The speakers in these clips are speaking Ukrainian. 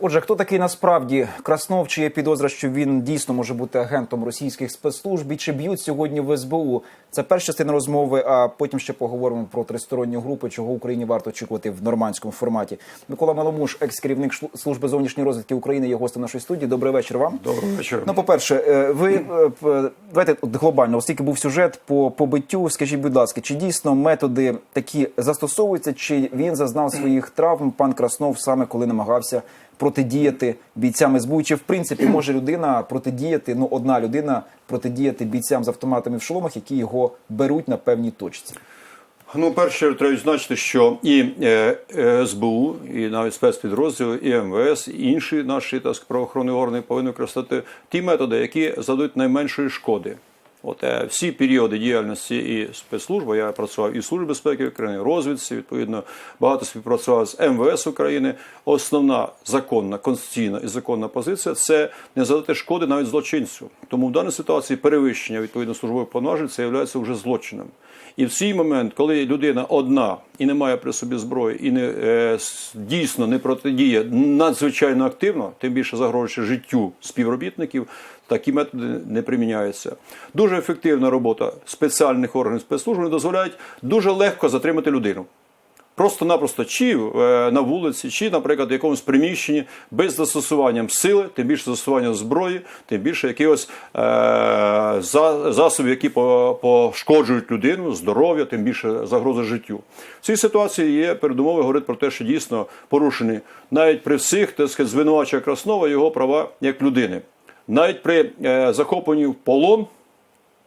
Отже, хто такий насправді Краснов? Чи є підозра, що він дійсно може бути агентом російських спецслужб? І чи б'ють сьогодні в СБУ? Це перша частина розмови. А потім ще поговоримо про тристоронню групу, чого Україні варто очікувати в нормандському форматі. Микола Маломуш, екс-керівник служби зовнішньої розвідки України, є гостем нашої студії. Добрий вечір вам. Доброго вечора. Ну, по-перше, е, ви е, давайте от глобально, оскільки був сюжет по побиттю, скажіть, будь ласка, чи дійсно методи такі застосовуються, чи він зазнав своїх травм, пан Краснов, саме коли намагався протидіяти бійцям СБУ? Чи в принципі може людина протидіяти, ну одна людина протидіяти бійцям з автоматами в шоломах, які його беруть на певній точці? Ну, перше, треба відзначити, що і е, е, СБУ, і навіть спецпідрозділи, і МВС, і інші наші так, правоохоронні органи повинні використати ті методи, які задають найменшої шкоди. От е, всі періоди діяльності і спецслужби, я працював і в Службі безпеки України, розвідці, відповідно, багато співпрацював з МВС України. Основна законна, конституційна і законна позиція це не задати шкоди навіть злочинцю. Тому в даній ситуації перевищення відповідно службових повноважень це є вже злочином. І в цей момент, коли людина одна і не має при собі зброї, і не е, дійсно не протидіє надзвичайно активно, тим більше загрожуючи життю співробітників, такі методи не приміняються. Дуже ефективна робота спеціальних органів спецслужб вони дозволяють дуже легко затримати людину. Просто-напросто чи е, на вулиці, чи, наприклад, в якомусь приміщенні без застосуванням сили, тим більше застосування зброї, тим більше якихось е, засобів, які пошкоджують людину, здоров'я, тим більше загрози життю. В цій ситуації є передумови говорити про те, що дійсно порушені навіть при всіх так сказати, звинувачення Краснова його права як людини. Навіть при е, захопленні в полон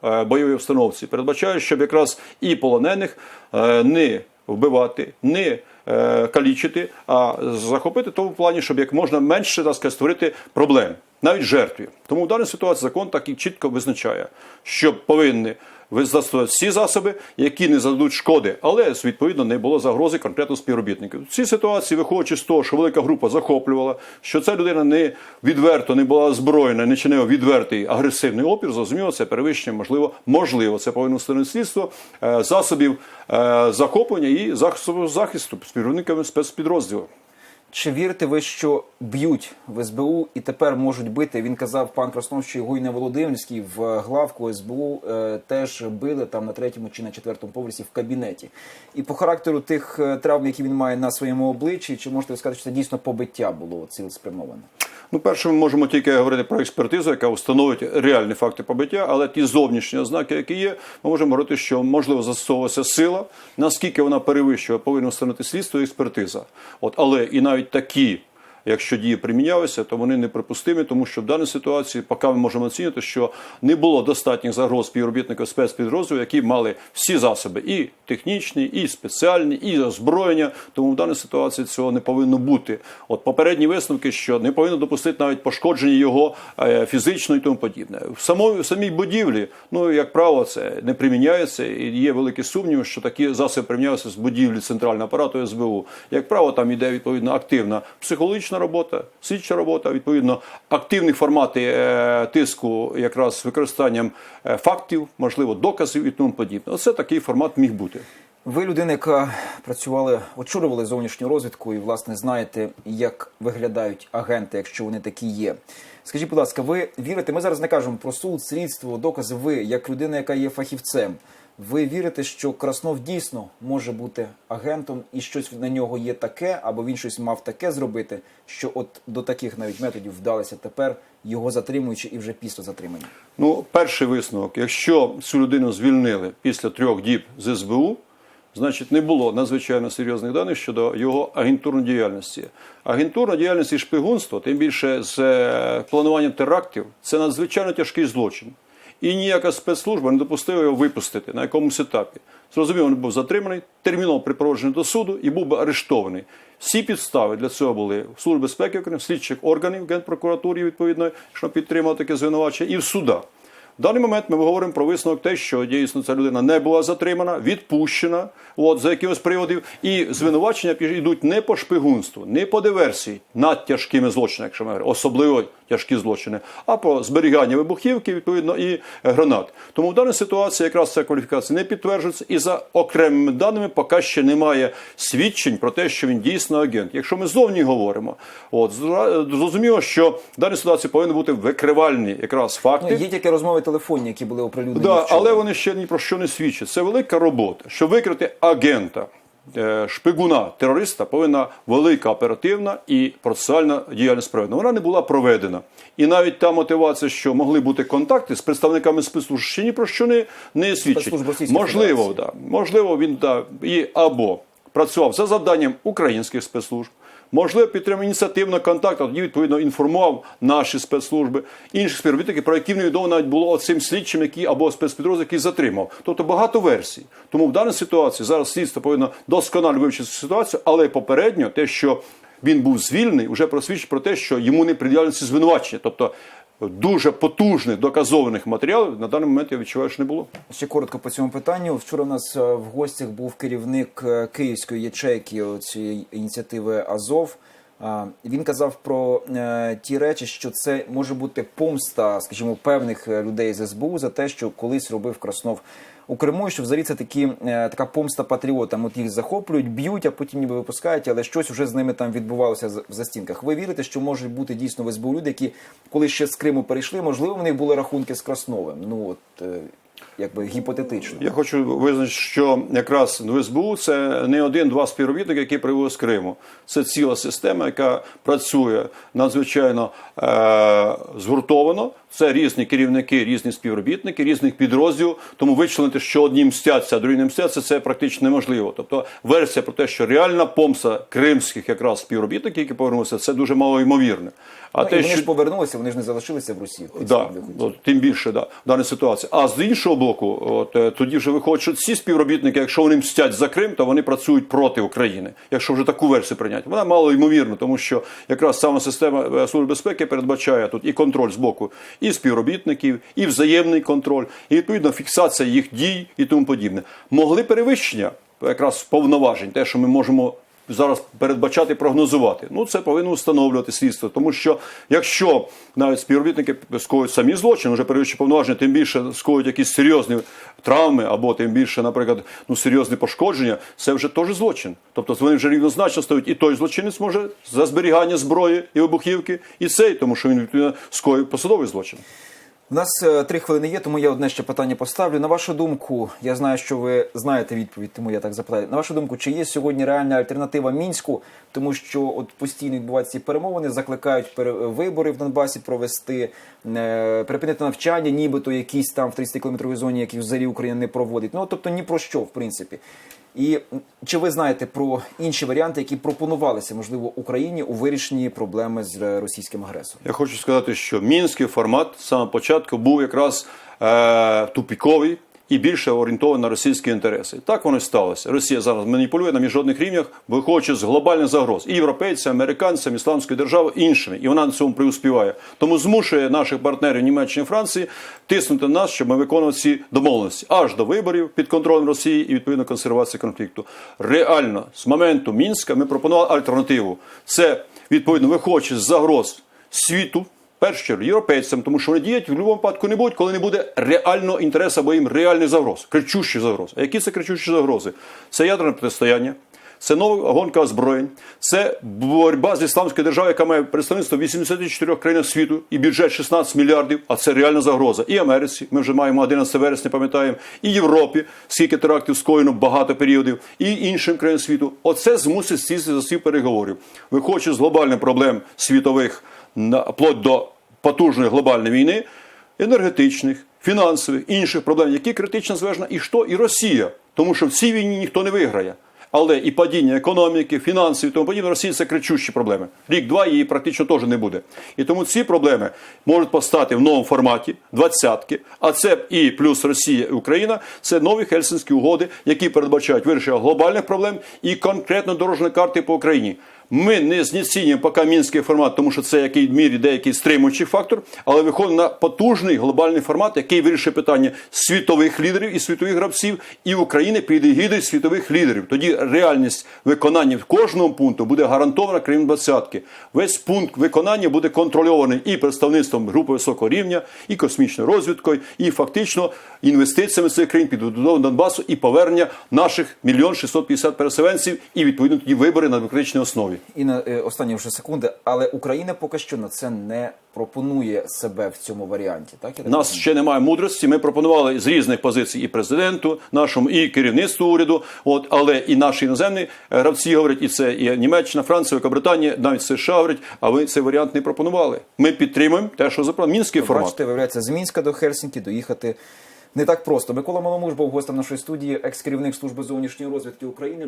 бойовій установці передбачає, щоб якраз і полонених е, не вбивати, не е, калічити, а захопити тому плані, щоб як можна менше так сказати, створити проблем, навіть жертві. Тому в даній ситуації закон так і чітко визначає, що повинні застосувати всі засоби, які не зададуть шкоди, але відповідно не було загрози конкретно співробітників. В цій ситуації, виходячи з того, що велика група захоплювала, що ця людина не відверто не була озброєна, не чинила відвертий агресивний опір, зрозуміло, це перевищення можливо, можливо, це повинно встановити слідство е, засобів е, захоплення і захисту співробітниками спецпідрозділів. Чи вірите ви, що б'ють в СБУ і тепер можуть бити? Він казав пан Краснов, що його і на Володимирській в главку СБУ е, теж били там на третьому чи на четвертому поверсі в кабінеті. І по характеру тих е, травм, які він має на своєму обличчі, чи можете ви сказати, що це дійсно побиття було цілеспрямоване? Ну, перше, ми можемо тільки говорити про експертизу, яка встановить реальні факти побиття, але ті зовнішні ознаки, які є, ми можемо говорити, що можливо застосовувалася сила, наскільки вона перевищує, повинна встановити слідство і експертиза. От, але і навіть такі. Якщо дії примінялися, то вони неприпустимі, тому що в даній ситуації поки ми можемо оцінити, що не було достатніх загроз співробітників спецпідрозділів, які мали всі засоби, і технічні, і спеціальні, і озброєння. Тому в даній ситуації цього не повинно бути. От попередні висновки, що не повинно допустити навіть пошкодження його е, фізично і тому подібне. В самої в самій будівлі, ну як правило, це не приміняється, і є великі сумніви, що такі засоби приміняються з будівлі центрального апарату СБУ. Як правило, там іде відповідно активна психологічна робота, слідча робота, відповідно, активні формати е, тиску, якраз з використанням е, фактів, можливо, доказів і тому подібне. Оце такий формат міг бути. Ви людина, яка працювали, очолювали зовнішню розвідку, і власне знаєте, як виглядають агенти, якщо вони такі є. Скажіть, будь ласка, ви вірите? Ми зараз не кажемо про суд, слідство, докази. Ви, як людина, яка є фахівцем, ви вірите, що Краснов дійсно може бути агентом, і щось на нього є таке, або він щось мав таке зробити, що от до таких навіть методів вдалося тепер його затримуючи і вже після затримання. Ну, перший висновок: якщо цю людину звільнили після трьох діб з СБУ, значить не було надзвичайно серйозних даних щодо його агентурної діяльності. Агентурна діяльність і шпигунство, тим більше з е, плануванням терактів, це надзвичайно тяжкий злочин. І ніяка спецслужба не допустила його випустити на якомусь етапі. Зрозуміло, він був затриманий, терміново припроводжений до суду і був би арештований. Всі підстави для цього були в Службі безпеки України, слідчих органів Генпрокуратурі, відповідно, що підтримав таке звинувачення, і в судах. В даний момент ми говоримо про висновок те, що дійсно ця людина не була затримана, відпущена от, за якимось приводів, і звинувачення йдуть не по шпигунству, не по диверсії над тяжкими злочинами, якщо ми говоримо, особливо тяжкі злочини, а про зберігання вибухівки, відповідно, і гранат. Тому в даній ситуації якраз ця кваліфікація не підтверджується, і за окремими даними поки ще немає свідчень про те, що він дійсно агент. Якщо ми зовні говоримо, от зрозуміло, що в даній ситуації повинні бути викривальні якраз факти. Ну, є тільки розмови телефонні, які були оприлюднені. Да, але вони ще ні про що не свідчать. Це велика робота. Щоб викрити агента, шпигуна, терориста, повинна велика оперативна і процесуальна діяльність проведена. Вона не була проведена. І навіть та мотивація, що могли бути контакти з представниками спецслужб, ще ні про що не, не свідчить. Можливо, да. можливо, він да, і або працював за завданням українських спецслужб. Можливо, підтримав ініціативно контакт, а тоді відповідно інформував наші спецслужби, інших співробітників, про які невідомо навіть було цим слідчим, який або спецпідрозділ, який затримав. Тобто багато версій. Тому в даній ситуації зараз слідство повинно досконально вивчити ситуацію, але попередньо те, що він був звільнений, вже просвідчить про те, що йому не приділяються звинувачення. Тобто дуже потужних доказованих матеріалів на даний момент я відчуваю, що не було. Ще коротко по цьому питанню. Вчора у нас е, в гостях був керівник е, київської ячейки цієї ініціативи Азов. Він казав про е, ті речі, що це може бути помста, скажімо, певних людей з СБУ за те, що колись робив Краснов у Криму, що взагалі це такі, е, така помста патріотам. От їх захоплюють, б'ють, а потім ніби випускають, але щось вже з ними там відбувалося в застінках. Ви вірите, що можуть бути дійсно в СБУ люди, які коли ще з Криму перейшли, можливо, в них були рахунки з Красновим. Ну от е, якби гіпотетично. Я хочу визначити, що якраз в СБУ це не один-два співробітники, які прибули з Криму. Це ціла система, яка працює надзвичайно е- згуртовано. Це різні керівники, різні співробітники, різних підрозділів. Тому вичленити, що одні мстяться, а другі не мстяться, це практично неможливо. Тобто версія про те, що реальна помста кримських якраз співробітників, які повернулися, це дуже мало ймовірне. А Ну, і вони що ж повернулися, вони ж не залишилися в Росії. Да, от, тим більше да, в даній ситуації. А з іншого боку, от е, тоді вже виходить, що ці співробітники, якщо вони мстять за Крим, то вони працюють проти України. Якщо вже таку версію прийняти, вона мало ймовірна, тому що якраз сама система е, служби безпеки передбачає тут і контроль з боку і співробітників, і взаємний контроль, і відповідно фіксація їх дій і тому подібне. Могли перевищення якраз повноважень, те, що ми можемо зараз передбачати, прогнозувати. Ну це повинно встановлювати слідство, тому що якщо навіть співробітники скоюють самі злочини, вже перевищують повноваження, тим більше скоюють якісь серйозні травми, або тим більше, наприклад, ну серйозні пошкодження, це вже теж злочин. Тобто вони вже рівнозначно стають і той злочинець може за зберігання зброї і вибухівки, і цей, тому що він скоїв посадовий злочин. У нас е, три хвилини є, тому я одне ще питання поставлю. На вашу думку, я знаю, що ви знаєте відповідь, тому я так запитаю. На вашу думку, чи є сьогодні реальна альтернатива мінську, тому що от постійно відбуваються ці перемовини, закликають вибори в Донбасі провести, е, припинити навчання, нібито якісь там в 30 кілометровій зоні, які взагалі Україна не проводить. Ну тобто ні про що, в принципі. І чи ви знаєте про інші варіанти, які пропонувалися можливо Україні у вирішенні проблеми з е, російським агресором? Я хочу сказати, що мінський формат з самого початку був якраз е, тупіковий і більше орієнтований на російські інтереси. Так воно і сталося. Росія зараз маніпулює на міжнародних рівнях, виходячи з глобальних загроз і європейцям, американцям, ісламської держави, іншими, і вона на цьому преуспіває. Тому змушує наших партнерів Німеччини Франції тиснути на нас, щоб ми виконували ці домовленості аж до виборів під контролем Росії і відповідно консервації конфлікту. Реально з моменту мінська ми пропонували альтернативу. Це відповідно виходячи з загроз світу. В Першу чергу європейцям, тому що вони діють в будь-якому випадку не будуть, коли не буде реального інтересу або їм реальних загроз, кричущих загроз. А які це кричущі загрози? Це ядерне протистояння, це нова гонка озброєнь, це боротьба з ісламською державою, яка має представництво в 84 країнах світу і бюджет 16 мільярдів. А це реальна загроза. І Америці. Ми вже маємо 11 вересня, пам'ятаємо, і Європі, скільки терактів скоєно багато періодів, і іншим країнам світу. Оце змусить сісти за стіл переговорів. Виходячи з глобальних проблем світових вплоть до потужної глобальної війни, енергетичних, фінансових, інших проблем, які критично зважена і що, і Росія. Тому що в цій війні ніхто не виграє. Але і падіння економіки, фінансів і тому подібне Росії це кричущі проблеми. Рік-два її практично теж не буде. І тому ці проблеми можуть постати в новому форматі двадцятки. А це і плюс Росія і Україна це нові Хельсинські угоди, які передбачають вирішення глобальних проблем і конкретно дорожні карти по Україні. Ми не знецінюємо поки мінський формат, тому що це в якій мірі деякий стримуючий фактор, але виходимо на потужний глобальний формат, який вирішує питання світових лідерів і світових гравців, і України під егідою світових лідерів. Тоді реальність виконання кожного пункту буде гарантована крім двадцятки. Весь пункт виконання буде контрольований і представництвом групи високого рівня, і космічною розвідкою, і фактично інвестиціями цих країн під відбудову Донбасу і повернення наших мільйон 650 переселенців, і відповідно тоді вибори на демократичній основі. І на е, останні вже секунди, але Україна поки що на це не пропонує себе в цьому варіанті. Так я так нас розумію? ще немає мудрості. Ми пропонували з різних позицій і президенту, нашому, і керівництву уряду. От але і наші іноземні е, гравці говорять, і це і Німеччина, Франція, Великобританія, навіть США говорять. А ви цей варіант не пропонували. Ми підтримуємо те, що запропонував мінський формат. Бачите, виявляється, з Мінська до Хельсінкі доїхати не так просто. Микола Маломуж був гостем нашої студії, екс-керівник служби зовнішньої розвідки України.